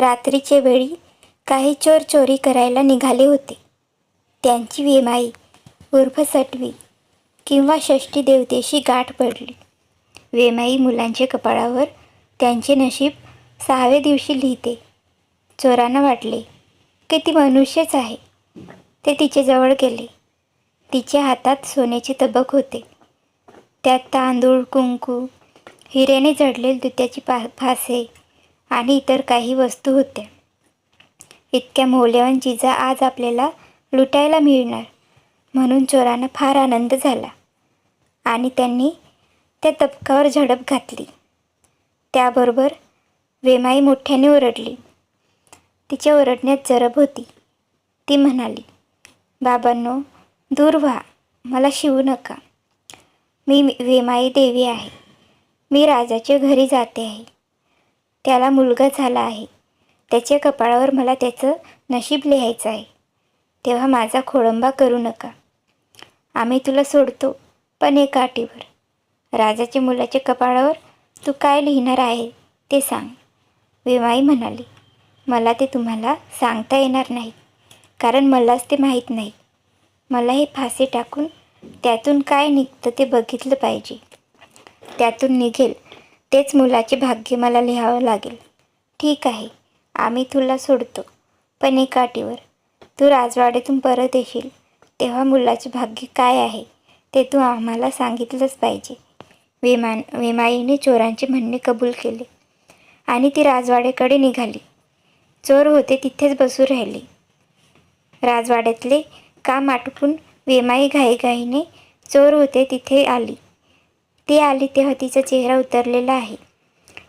रात्रीच्या वेळी काही चोर चोरी करायला निघाले होते. त्यांची वेमाई उर्फ सटवी किंवा षष्टी देवतेशी गाठ पडली. वेमाई मुलांच्या कपाळावर त्यांचे नशीब सहाव्या दिवशी लिहिते. चोरांना वाटले की ती मनुष्यच आहे. ते तिच्याजवळ गेले. तिच्या हातात सोन्याचे तबक होते. त्यात तांदूळ कुंकू हिऱ्याने जडलेली दुत्याची पा फासे आणि इतर काही वस्तू होत्या. इतक्या मौल्यवान चिजा आज आपल्याला लुटायला मिळणार म्हणून चोरांना फार आनंद झाला आणि त्यांनी त्या तबकावर झडप घातली. त्याबरोबर वेमाई मोठ्याने ओरडली. तिच्या ओरडण्यात जरब होती. ती म्हणाली बाबांनो दूर व्हा मला शिवू नका. मी वेमाई देवी आहे. मी राजाच्या घरी जाते आहे. त्याला मुलगा झाला आहे. त्याच्या कपाळावर मला त्याचं नशीब लिहायचं आहे. तेव्हा माझा खोळंबा करू नका. आम्ही तुला सोडतो पण एका अटीवर. राजाच्या मुलाच्या कपाळावर तू काय लिहिणार आहे ते सांग. विमाई म्हणाली मला ते तुम्हाला सांगता येणार नाही कारण मलाच ते माहीत नाही. मला हे फासे टाकून त्यातून काय निघतं ते बघितलं पाहिजे. त्यातून निघेल तेच मुलाचे भाग्य मला लिहावं लागेल. ठीक आहे आम्ही तुला सोडतो. पण एका अटीवर. तू राजवाड्यातून परत येशील. तेव्हा मुलाचे भाग्य काय आहे ते तू आम्हाला सांगितलंच पाहिजे. विमान विमाईने चोरांचे म्हणणे कबूल केले. आणि ती राजवाड्याकडे निघाली. चोर होते तिथेच बसू राहिले. राजवाड्यातले काम आटपून वेमाई घाईघाईने चोर होते तिथे आली. ती आली तेव्हा तिचा चेहरा उतरलेला आहे.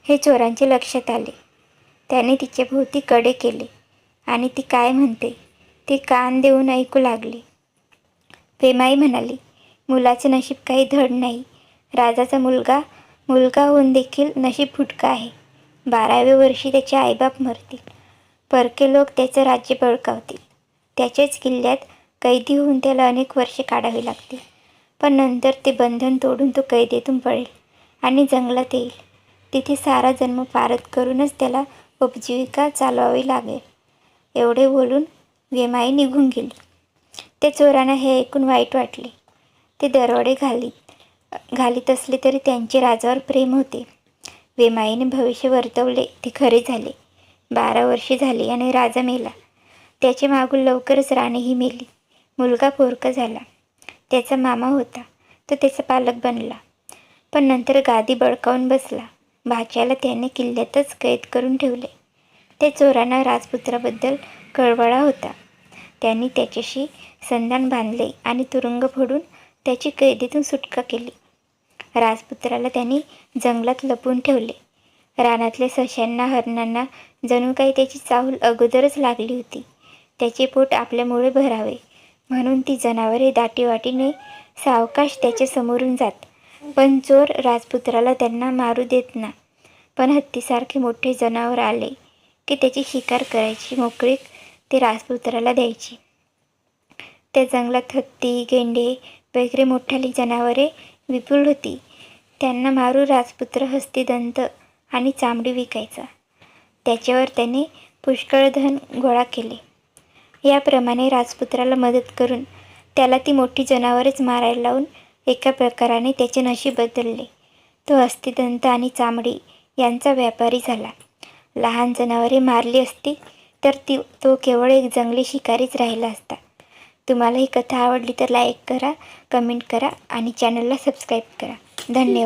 हे चोरांचे लक्षात आले. त्याने तिच्या भोवती कडे केले आणि ती काय म्हणते ते कान देऊन ऐकू लागले. प्रेमाई म्हणाली मुलाचे नशीब काही धड नाही. राजाचा मुलगा मुलगा होऊन देखील नशीब फुटका आहे. बाराव्या वर्षी त्याचे आईबाप मरतील. परके लोक त्याचं राज्य बळकावतील. त्याच्याच किल्ल्यात कैदी होऊन त्याला अनेक वर्षे काढावी लागतील. पण नंतर ते बंधन तोडून तो कैदेतून पळेल आणि जंगलात येईल. तिथे सारा जन्म पारत करूनच त्याला उपजीविका चालवावी लागेल. एवढे बोलून वेमाई निघून गेली. त्या चोरांना हे ऐकून वाईट वाटले. ते दरोडे घालीत घालीत असले तरी त्यांचे राजावर प्रेम होते. वेमाईने भविष्य वर्तवले ते खरे झाले. बारा वर्षे झाली आणि राजा मेला. त्याच्या मागून लवकरच राणीही मेली. मुलगा पोरका झाला. त्याचा मामा होता. तो त्याचा पालक बनला. पण नंतर गादी बळकावून बसला. भाच्याला त्याने किल्ल्यातच कैद करून ठेवले. त्या चोरांना राजपुत्राबद्दल कळवळा होता. त्यांनी त्याच्याशी संधान बांधले आणि तुरुंग फोडून त्याची कैदेतून सुटका केली. राजपुत्राला त्यांनी जंगलात लपवून ठेवले. रानातल्या सशांना हरणांना जणू काही त्याची चाहूल अगोदरच लागली होती. त्याचे पोट आपल्यामुळे भरावे. म्हणून ती जनावरे दाटीवाटीने सावकाश त्याच्या समोरून जात. पण चोर राजपुत्राला त्यांना मारू देत ना. पण हत्तीसारखे मोठे जनावर आले की त्याची शिकार करायची मोकळीक ते राजपुत्राला द्यायची. त्या जंगलात हत्ती गेंडे वगैरे मोठाली जनावरे विपुल होती. त्यांना मारू राजपुत्र हस्तिदंत आणि चामडी विकायचा. त्याच्यावर त्याने पुष्कळ धन गोळा केले. याप्रमाणे राजपुत्राला मदत करून त्याला ती मोठी जनावरेच मारायला लावून एका प्रकाराने त्याचे नशीब बदलले. तो हस्तिदंत आणि चामडी यांचा व्यापारी झाला. लहान जनावरे मारली असती तर ती तो केवळ एक जंगली शिकारीच राहिला असता. तुम्हाला ही कथा आवडली तर लाईक करा कमेंट करा आणि चॅनलला सबस्क्राईब करा. धन्यवाद.